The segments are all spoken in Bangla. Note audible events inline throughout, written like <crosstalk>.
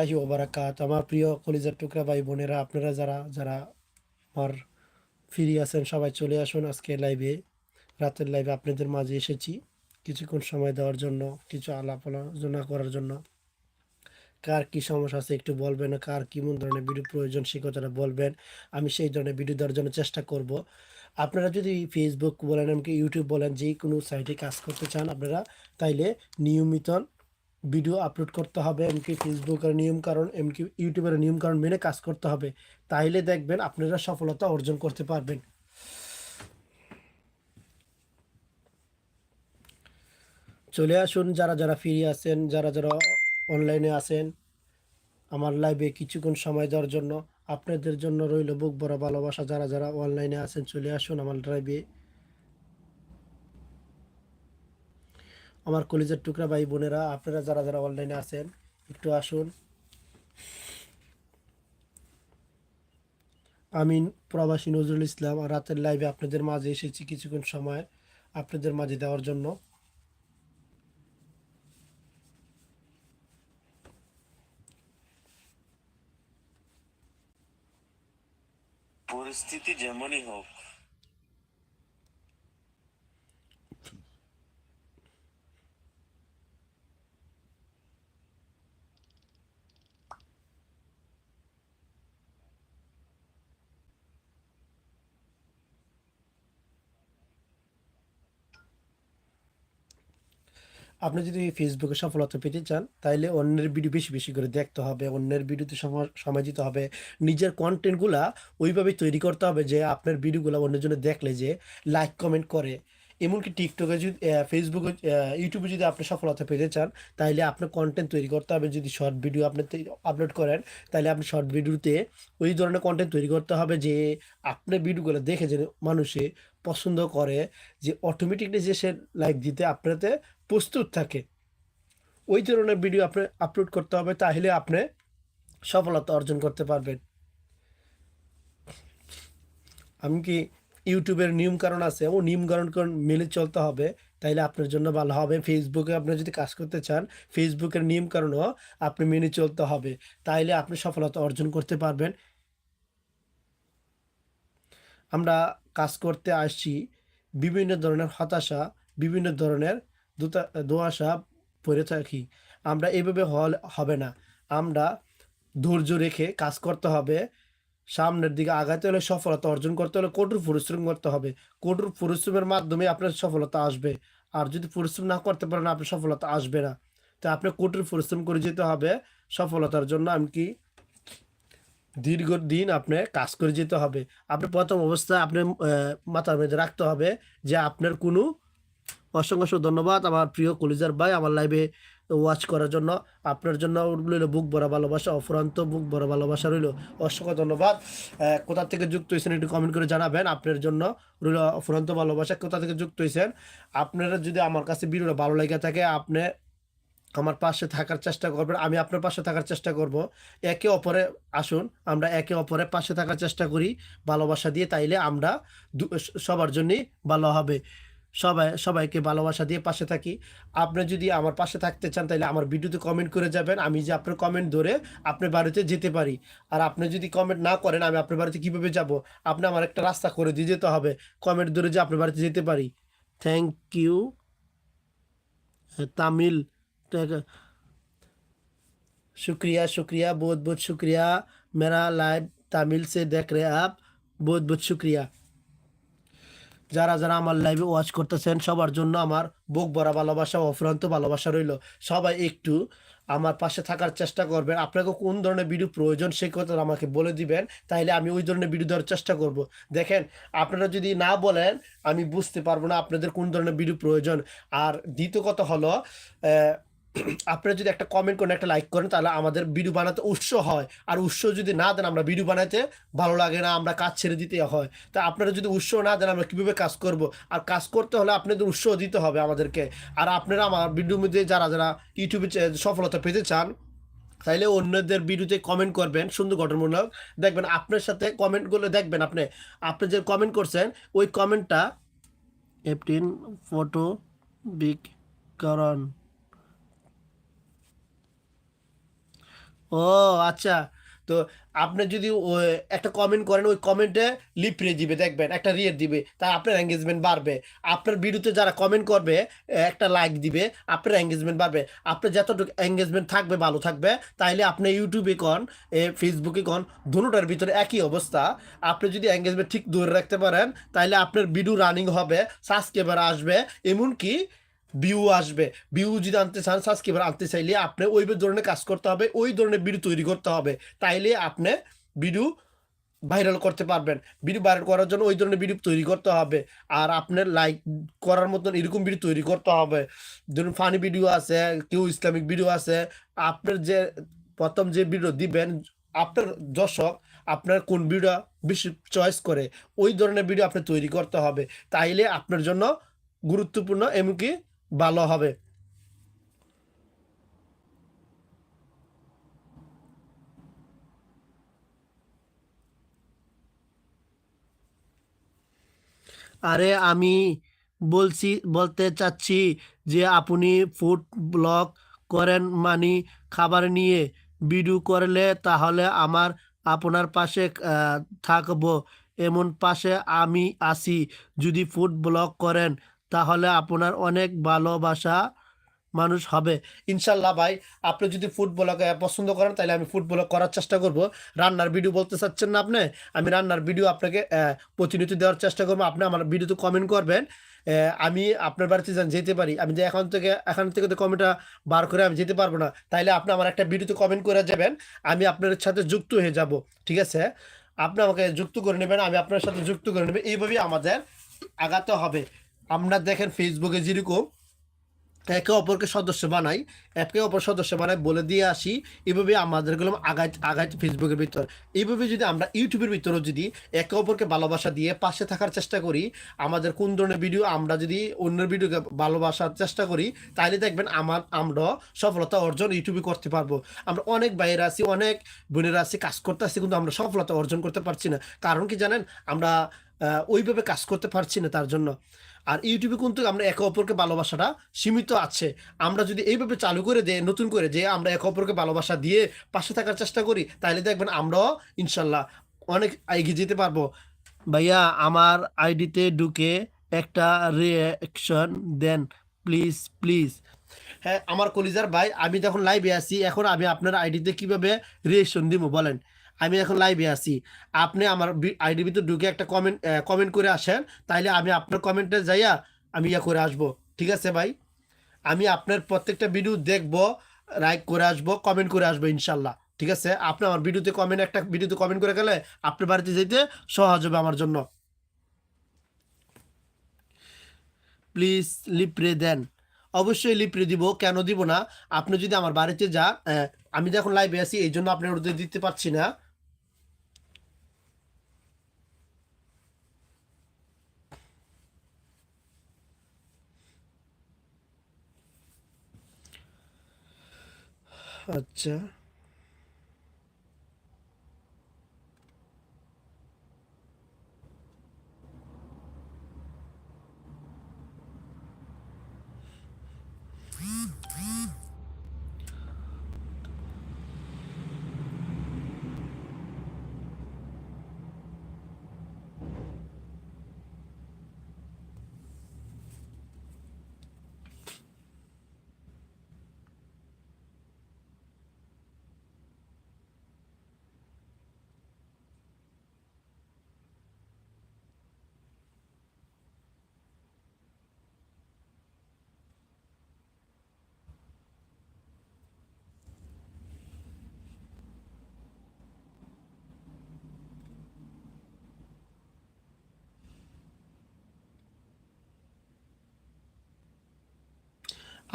আহি ওবারাকাত। আমার প্রিয় কলিজার টুকরা ভাই বোনেরা, আপনারা যারা যারা আমার ফিরি আছেন, সবাই চলে আসুন আজকে লাইভে রাতের লাইভে আপনাদের মাঝে এসেছি কিছুক্ষণ সময় দেওয়ার জন্য, কিছু আলাপ আলোচনা করার জন্য। কার কি সমস্যা আছে একটু বলবেন, কার কি মন ধরনের ভিডিও প্রয়োজন সে কথাটা বলবেন। আমি সেই ধরনের ভিডিও দেওয়ার জন্য চেষ্টা করব। আপনারা যদি ফেসবুক বলেন এমনকি ইউটিউব বলেন যে কোনো সাইটে কাজ করতে চান আপনারা, তাইলে নিয়মিত ভিডিও আপলোড করতে হবে, এমনকি ফেসবুকের নিয়ম কারণ, এমনকি ইউটিউবের নিয়ম কারণ মেনে কাজ করতে হবে। তাইলে দেখবেন আপনারা সফলতা অর্জন করতে পারবেন। চলে আসুন, যারা যারা ফ্রি আছেন, যারা যারা অনলাইনে আছেন, আমার লাইভে কিছুক্ষণ সময় দেওয়ার জন্য, আপনাদের জন্য রইল বুক বড় ভালোবাসা। যারা যারা অনলাইনে আছেন, চলে আসুন আমার লাইভে আমার কলেজের টুকরা ভাই বোনেরা, আপনারা যারা যারা অনলাইনে আছেন, একটু আসুন। আমি প্রবাসী নজরুল ইসলাম রাতের লাইভে আপনাদের মাঝে এসেছি কিছুক্ষণ সময় আপনাদের মাঝে দেওয়ার জন্য। পরিস্থিতি যেমনই হোক আপনি যদি ফেসবুকে সফলতা পেতে চান তাহলে অন্যের ভিডিও বেশি বেশি করে দেখতে হবে, অন্যের ভিডিওতে সময় দিতে হবে। নিজের কন্টেন্টগুলা ওইভাবে তৈরি করতে হবে যে আপনার ভিডিওগুলো অন্যের জন্য দেখলে যে লাইক কমেন্ট করে। এমনকি টিকটকে যদি ফেসবুকে ইউটিউবে যদি আপনি সফলতা পেতে চান তাহলে আপনার কন্টেন্ট তৈরি করতে হবে। যদি শর্ট ভিডিও আপনি আপলোড করেন তাহলে আপনি শর্ট ভিডিওতে ওই ধরনের কন্টেন্ট তৈরি করতে হবে যে আপনার ভিডিওগুলো দেখে যে মানুষে পছন্দ করে, যে অটোমেটিকলি যে সে লাইক দিতে আপনাতে প্রস্তুত থাকে। ওই ধরনের ভিডিও আপনি আপলোড করতে হবে তাহলে আপনি সফলতা অর্জন করতে পারবেন। আমি কি ইউটিউবের নিয়ম কারণ আছে? ও নিয়ম কারণ মেনে চলতে হবে। তাইলে আপনার জন্য ভালো হবে। ফেসবুকে আপনি যদি কাজ করতে চান ফেসবুকের নিয়ম আপনি মেনে চলতে হবে। তাইলে আপনি সফলতা অর্জন করতে পারবেন। আমরা কাজ করতে আসছি। বিভিন্ন ধরনের হতাশা, বিভিন্ন ধরনের দোয়াশা পড়ে থাকি। আমরা এইভাবে হল, হবে না। আমরা ধৈর্য রেখে কাজ করতে হবে। সামনের দিকে আগাতে হলে সফলতা অর্জন করতে হলে কঠোর পরিশ্রম করতে হবে। কঠোর পরিশ্রমের মাধ্যমে আপনার সফলতা আসবে। আর যদি পরিশ্রম না করতে পারেন, আপনার সফলতা আসবে না। তো আপনি কঠোর পরিশ্রম করে যেতে হবে। সফলতার জন্য আমি কি দীর্ঘ দিন আপনি কাজ করে যেতে হবে। আপনি প্রথম অবস্থায় আপনার মাথার মধ্যে রাখতে হবে যে আপনার কোনো অসংখ্য অসংখ্য ধন্যবাদ। আমার প্রিয় কলিজার ভাই, আমার লাইভে ওয়াচ করার জন্য। আপনার জন্য রইল বুক ভরা ভালোবাসা, অফুরান্ত বুক ভরা ভালোবাসা রইল। অসংখ্য ধন্যবাদ। কোথা থেকে যুক্ত হয়েছেন একটু কমেন্ট করে জানাবেন। আপনার জন্য রইল অফুরান্ত ভালোবাসা। কোথা থেকে যুক্ত হয়েছেন? আপনারা যদি আমার কাছে ভিডিওটা ভালো লেগে থাকে, আপনি আমার পাশে থাকার চেষ্টা করবেন। আমি আপনার পাশে থাকার চেষ্টা করব। একে অপরে আসুন, আমরা একে অপরের পাশে থাকার চেষ্টা করি। ভালোবাসা দিয়ে তাইলে আমরা সবার জন্যই ভালো হবে। সবাই সবাইকে ভালোবাসা দিয়ে পাশে থাকি আপনি যদি আমার পাশে থাকতে চান তাহলে আমার ভিডিওতে কমেন্ট করে যাবেন আমি যে আপনার কমেন্ট ধরে আপনার বাড়িতে যেতে পারি আর আপনি যদি কমেন্ট না করেন আমি আপনার বাড়িতে কীভাবে যাব আপনি আমার একটা রাস্তা করে দিয়ে যেতে হবে কমেন্ট ধরে যে আপনার বাড়িতে যেতে পারি থ্যাংক ইউ তামিল शुक्रिया शुक्रिया बहुत बहुत शुक्रिया मेरा लाइव तमिल से देख रहे हैं आप बहुत बहुत शुक्रिया যারা যারা আমার লাইভে ওয়াচ করতেছেন, সবার জন্য আমার বুক ভরা ভালোবাসা অফুরন্ত ভালোবাসা রইল। সবাই একটু আমার পাশে থাকার চেষ্টা করবেন। আপনাকে কোন ধরনের ভিডিও প্রয়োজন, সেই কথা আমাকে বলে দিবেন। তাইলে আমি ওই ধরনের ভিডিও দেওয়ার চেষ্টা করব। দেখেন, আপনারা যদি না বলেন, আমি বুঝতে পারব না আপনাদের কোন ধরনের ভিডিও প্রয়োজন। আর দ্বিতীয় কথা হলো <clears throat> আপনারা যদি একটা কমেন্ট করেন, একটা লাইক করেন, তাহলে আমাদের ভিডিও বানাতে উৎস হয়। আর উৎস যদি না দেন, আমরা ভিডিও বানাতে ভালো লাগে না, আমরা কাজ ছেড়ে দিতে হয়। তা আপনারা যদি উৎস না দেন, আমরা কীভাবে কাজ করব? আর কাজ করতে হলে আপনাদের উৎস দিতে হবে আমাদেরকে। আর আপনারা আমার ভিডিওর মধ্যে যারা যারা ইউটিউবে সফলতা পেতে চান, তাইলে অন্যদের ভিডিওতে কমেন্ট করবেন, সুন্দর গঠনমূলক। দেখবেন আপনার সাথে কমেন্টগুলো দেখবেন আপনি আপনি যে কমেন্ট করছেন, ওই কমেন্টটা এফটিন ফটো বিগ করণ ও আচ্ছা। তো আপনি যদি একটা কমেন্ট করেন, ওই কমেন্টে লিপড়ে দিবে, দেখবেন, একটা রিয়েট দিবে তাই আপনার এঙ্গেজমেন্ট বাড়বে। আপনার ভিডিওতে যারা কমেন্ট করবে একটা লাইক দিবে, আপনার এঙ্গেজমেন্ট বাড়বে। আপনার যতটুকু এঙ্গেজমেন্ট থাকবে, ভালো থাকবে। তাইলে আপনি ইউটিউবে কন, এ ফেসবুকে কন দুটোটার ভিতরে একই অবস্থা। আপনি যদি এঙ্গেজমেন্ট ঠিক ধরে রাখতে পারেন, তাইলে আপনার ভিডিও রানিং হবে সাবস্ক্রাইবার আসবে। এমনকি ভিউ আসবে। ভিউ যদি আনতে চান সাবস্ক্রাইবার আনতে চাইলে আপনি ওই ধরনের কাজ করতে হবে, ওই ধরনের ভিডিও তৈরি করতে হবে। তাইলে আপনি ভিডিও ভাইরাল করতে পারবেন। ভিডিও ভাইরাল করার জন্য ওই ধরনের ভিডিও তৈরি করতে হবে। আর আপনার লাইক করার মতন এরকম ভিডিও তৈরি করতে হবে। ধরুন ফানি ভিডিও আছে, কেউ ইসলামিক ভিডিও আছে, আপনার যে প্রথম যে ভিডিও দিবেন, আপনার দর্শক আপনার কোন ভিডিও বেশি চয়েস করে, ওই ধরনের ভিডিও আপনি তৈরি করতে হবে। তাইলে আপনার জন্য গুরুত্বপূর্ণ, এমনকি ভালো হবে। আরে আমি বলছি, বলতে চাচ্ছি যে আপনি ফুড ব্লগ করেন মানে খাবার নিয়ে ভিডিও করলে তাহলে আমার, আপনার পাশে থাকব। এমন পাশে আমি আছি। যদি ফুড ব্লগ করেন তাহলে আপনার অনেক ভালোবাসা মানুষ হবে। ইনশাল্লাহ ভাই আপনি যদি ফুড ব্লগ পছন্দ করেন তাহলে আমি ফুড ব্লগ করার চেষ্টা করব। রান্নার ভিডিও বলতে চাচ্ছেন না আপনি? আমি রান্নার ভিডিও আপনাকে আহ, প্রতিনিয়ত দেওয়ার চেষ্টা করব। আপনি আমার ভিডিওতে কমেন্ট করবেন। আমি আপনার বাড়িতে যেন যেতে পারি আমি যে এখন থেকে এখান থেকে তো কমেন্টটা বার করে আমি যেতে পারব না তাইলে আপনি আমার একটা ভিডিওতে কমেন্ট করে যাবেন। আমি আপনার সাথে যুক্ত হয়ে যাব ঠিক আছে? আপনি আমাকে যুক্ত করে নেবেন আমি আপনার সাথে যুক্ত করে নেবেন এইভাবেই আমাদের আগাতে হবে। আমরা দেখেন ফেসবুকে যেরকম একে অপরকে সদস্য বানাই, একে অপর সদস্য বানাই বলে দিয়ে আসি, এভাবে আমাদেরগুলো আগাই আগাই ফেসবুকের ভিতর। এইভাবে যদি আমরা ইউটিউবের ভিতরেও যদি একে অপরকে ভালোবাসা দিয়ে পাশে থাকার চেষ্টা করি, আমাদের কোন ধরনের ভিডিও আমরা যদি অন্যের ভিডিওকে ভালোবাসার চেষ্টা করি তাহলে দেখবেন আমার, আমরা সফলতা অর্জন ইউটিউবে করতে পারব। আমরা অনেক বাইরে আছি, অনেক বোনেরা আছি, কাজ করতে আসছি কিন্তু আমরা সফলতা অর্জন করতে পারছি না। কারণ কি জানেন? আমরা ওইভাবে কাজ করতে পারছি না তার জন্য। আর ইউটিউবে কিন্তু আমরা একে অপরকে ভালোবাসাটা সীমিত আছে। আমরা যদি এইভাবে চালু করে দেয় নতুন করে যে আমরা একে অপরকে ভালোবাসা দিয়ে পাশে থাকার চেষ্টা করি তাহলে দেখবেন আমরাও ইনশাল্লাহ অনেক এগিয়ে যেতে পারব। ভাইয়া, আমার আইডিতে ঢুকে একটা রিয়াকশন দেন প্লিজ প্লিজ হ্যাঁ আমার কলিজার ভাই, আমি যখন লাইভে আছি, এখন আমি আপনার আইডিতে কীভাবে রিয়েকশন দিব বলেন? আমি এখন লাইভে আছি। আপনি আমার আইডি ভিতরে ঢুকে একটা কমেন্ট কমেন্ট করে আসেন, তাইলে আমি আপনার কমেন্টে যাইয়া আমি ইয়া করে আসব। ঠিক আছে ভাই? আমি আপনার প্রত্যেকটা ভিডিও দেখব লাইক করে আসব কমেন্ট করে আসব ইনশাল্লাহ। ঠিক আছে? আপনি আমার ভিডিওতে কমেন্ট একটা ভিডিওতে কমেন্ট করে গেলে আপনার বাড়িতে যেতে সহজ হবে আমার জন্য। প্লিজ লিপ্রে দেন। অবশ্যই লিপ্রে দিব, কেন দিব না? আপনি যদি আমার বাড়িতে যান আমি যখন লাইভে আছি এই জন্য আপনার দিতে পারছি না। আচ্ছা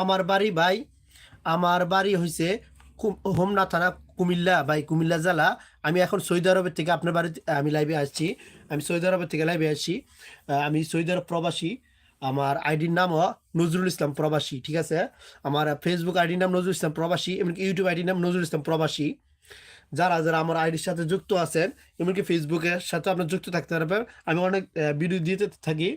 আমার বাড়ি ভাই, আমার বাড়ি হয়েছে হোমনা থানা কুমিল্লা ভাই, কুমিল্লা জেলা। আমি এখন সৌদি আরবের থেকে আপনার বাড়িতে আমি লাইভে আসছি। আমি সৌদি আরবের থেকে লাইভে আসছি। আমি সৌদি আরব প্রবাসী। আমার আইডির নামও নজরুল ইসলাম প্রবাসী, ঠিক আছে? আমার ফেসবুক আইডির নাম নজরুল ইসলাম প্রবাসী, এমনকি ইউটিউব আইডির নাম নজরুল ইসলাম প্রবাসী। যারা যারা আমার আইডির সাথে যুক্ত আছেন, এমনকি ফেসবুকের সাথে আপনার যুক্ত থাকতে পারবেন। আমি অনেক ভিডিও দিতে থাকি।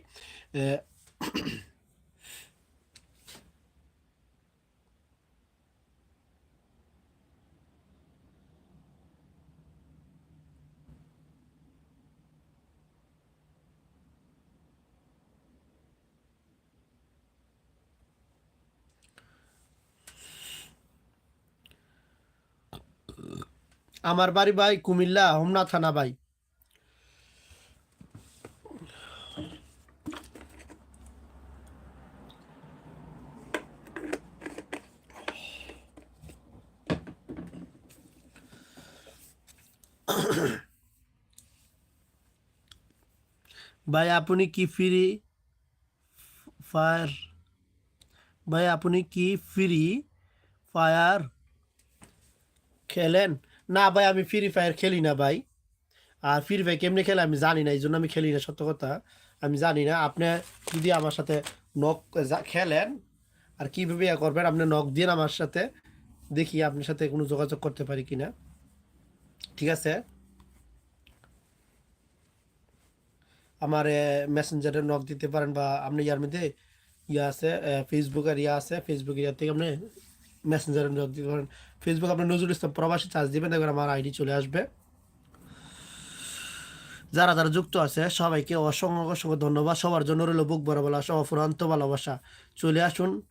আমার বাড়ি ভাই কুমিল্লা, হোমনা থানা ভাই। ভাই, আপনি কি ফ্রি? ফায়ার। ভাই, আপনি কি ফ্রি ফায়ার খেলেন? না ভাই, আমি ফ্রি ফায়ার খেলি না ভাই। আর ফ্রি ফায়ার কেমনে খেলে আমি জানি না এই জন্য আমি খেলি না, সত্য কথা। আমি জানি না, আপনি যদি আমার সাথে যা- খেলেন, আর কীভাবে ইয়ে করবেন, আপনি নক দিন আমার সাথে, দেখি আপনার সাথে কোনো যোগাযোগ করতে পারি কি না ঠিক আছে? আমার মেসেঞ্জারে নক দিতে পারেন বা আপনি ইয়ার মধ্যে ইয়া আছে ফেসবুকের ইয়া আছে ফেসবুক ইয়ার থেকে আপনি মেসেঞ্জারে নক দিতে পারেন। ফেসবুক আপনি নজরুল ইসলাম প্রবাসী, চার্জ দিবেন দেখবেন আমার আইডি চলে আসবে। যারা যারা যুক্ত আছে, সবাইকে অসংখ্য অসংখ্য ধন্যবাদ। সবার জন্য রইল বুক বড় ভালোবাসা অফুরান্ত ভালোবাসা। চলে আসুন,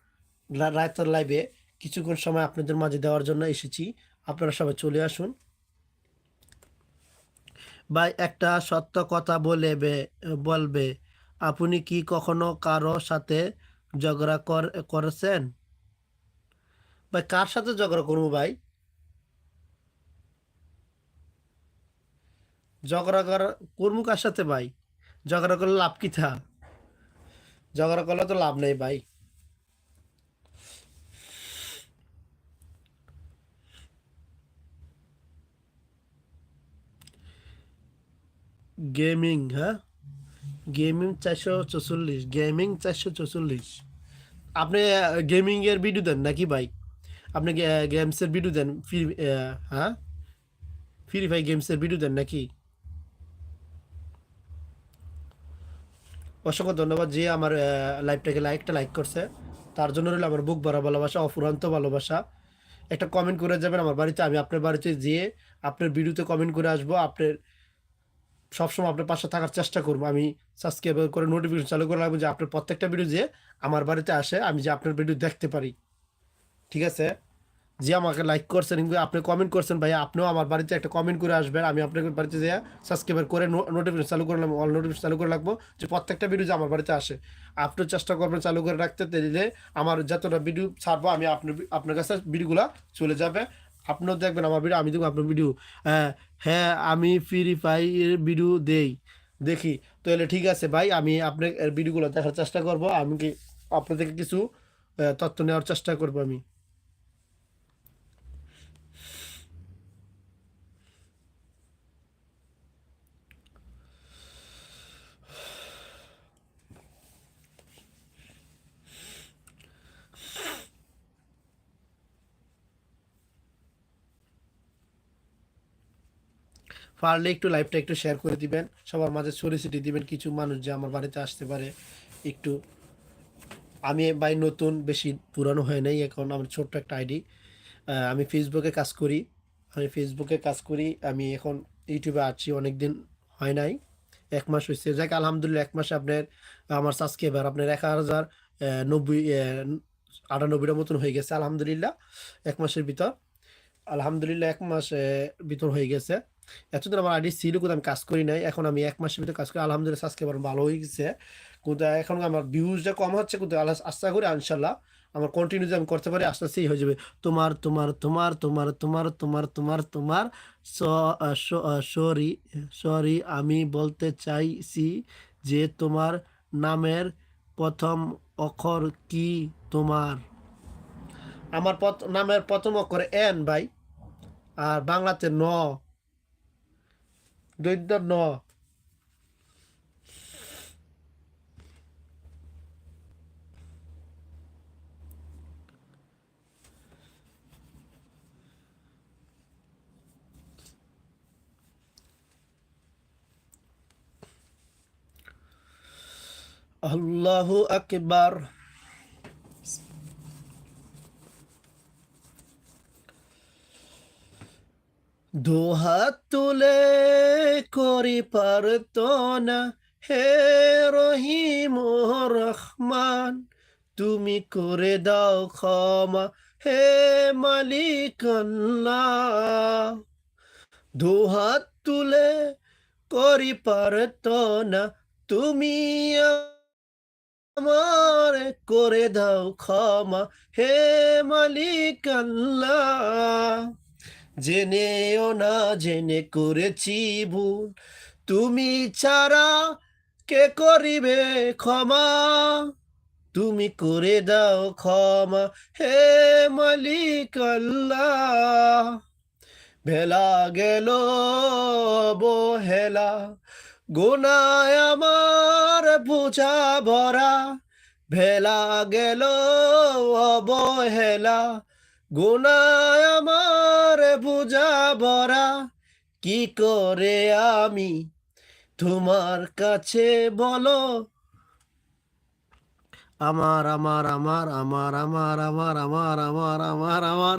রা- রাতের লাইভে কিছুক্ষণ সময় আপনাদের মাঝে দেওয়ার জন্য এসেছি। আপনারা সবাই চলে আসুন। ভাই, একটা সত্য কথা বলে বলবে। আপনি কি কখনো কারও সাথে ঝগড়া কর- করেছেন? ভাই, কার সাথে ঝগড়া করব ভাই? ঝগড়া করা, করব কার সাথে ভাই? ঝগড়া করলে লাভ কি থা ঝগড়া করলে তো লাভ নেই ভাই। গেমিং হ্যাঁ? গেমিং চারশো চৌচল্লিশ, গেমিং চারশো চৌচল্লিশ। আপনি গেমিং এর ভিডিও দেন নাকি ভাই? আপনি গেমসের ভিডিও দেন, ফ্রি হ্যাঁ? ফ্রি ফায়ার গেমসের ভিডিও দেন নাকি? অসংখ্য ধন্যবাদ যে আমার লাইভটাকে লাইকটা লাইক করছে। তার জন্য রইল আমার বুক ভরা ভালোবাসা, অফুরান্ত ভালোবাসা। একটা কমেন্ট করে যাবেন আমার বাড়িতে, আমি আপনার বাড়িতে যেয়ে আপনার ভিডিওতে কমেন্ট করে আসব। আপনার, সবসময় আপনার পাশে থাকার চেষ্টা করব। আমি সাবস্ক্রাইব করে নোটিফিকেশন চালু করে রাখব যে আপনার প্রত্যেকটা ভিডিও যে আমার বাড়িতে আসে, আমি যে আপনার ভিডিও দেখতে পারি। ঠিক আছে? যে আমাকে লাইক করছেন আপনি কমেন্ট করছেন ভাই আপনিও আমার বাড়িতে একটা কমেন্ট করে আসবেন। আমি আপনার বাড়িতে যে সাবস্ক্রাইব করে নোটিফিকেশন চালু করে অল নোটিফিকেশন চালু করে রাখব যে প্রত্যেকটা ভিডিও যে আমার বাড়িতে আসে। আপনিও চেষ্টা করবেন চালু করে রাখতে দিলে আমার যতটা ভিডিও ছাড়বো, আমি আপনার আপনার কাছে ভিডিওগুলো চলে যাবে। আপনিও দেখবেন আমার ভিডিও আমি দেখব আপনার ভিডিও হ্যাঁ হ্যাঁ আমি ফ্রি ফায়ার ভিডিও দেই। দেখি। তাহলে ঠিক আছে ভাই, আমি আপনার ভিডিওগুলো দেখার চেষ্টা করব। আমি কি আপনাদেরকে কিছু তথ্য নেওয়ার চেষ্টা করব আমি। পারলে একটু লাইভটা একটু শেয়ার করে দিবেন। সবার মাঝে সরিয়ে দিবেন কিছু মানুষ যে আমার বাড়িতে আসতে পারে। একটু, আমি বাই নতুন, বেশি পুরানো হয় নাই, এখন আমার ছোট্ট একটা আইডি আমি ফেসবুকে কাজ করি। আমি ফেসবুকে কাজ করি, আমি এখন ইউটিউবে আছি অনেক দিন হয় নাই। এক মাস হয়েছে যাক, আলহামদুলিল্লাহ, এক মাসে আপনার, আমার সাবস্ক্রাইবার আপনার এক হাজার নব্বই আটানব্বইটার মতন হয়ে গেছে, আলহামদুলিল্লাহ, এক মাসের ভিতর। আলহামদুলিল্লাহ এক মাস ভিতর হয়ে গেছে। এতদিন আমার আইডি ছিল, কিন্তু আমি কাজ করি নাই। এখন আমি এক মাসের ভিতরে কাজ করি। আলহামদুলিল্লাহ সাবস্ক্রাইবার ভালো হয়ে গেছে। কিন্তু এখন আমার ভিউজটা কম হচ্ছে, কিন্তু আল্লাহ আশা করি ইনশাল্লাহ আমার কন্টিনিউ আমি করতে পারি, আস্তে আস্তেই হয়ে যাবে। তোমার তোমার তোমার তোমার তোমার তোমার তোমার তোমার সরি সরি, আমি বলতে চাইছি যে তোমার নামের প্রথম অক্ষর কি তোমার? আমার নামের প্রথম অক্ষর এন ভাই আর বাংলাতে ন। দৈদ্য ন। আল্লাহু আকবার। দুহাত তুলে করি না হে রহিম রহমান। তুমি করে দাও ক্ষমা, হে মালিক দুহাত তুলে করি না তুমি আমার করে দাও ক্ষমা, হে মালিক আল্লাহ জেনেও না, জেনে করেছি ভুল। তুমি ছাড়া কে করিবে ক্ষমা? তুমি করে দাও ক্ষমা। হে মালিক ভেলা গেল বহেলা। গোনায় আমার বোঝা ভরা, ভেলা গেল অবহেলা। গোনায় আমার বোঝা ভরা কি করে আমি তোমার কাছে বলো আমার আমার আমার আমার আমার আমার আমার আমার আমার আমার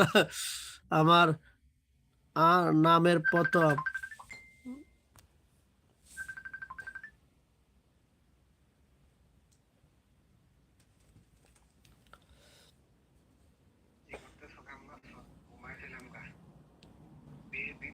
আমার আর নামের প্রথম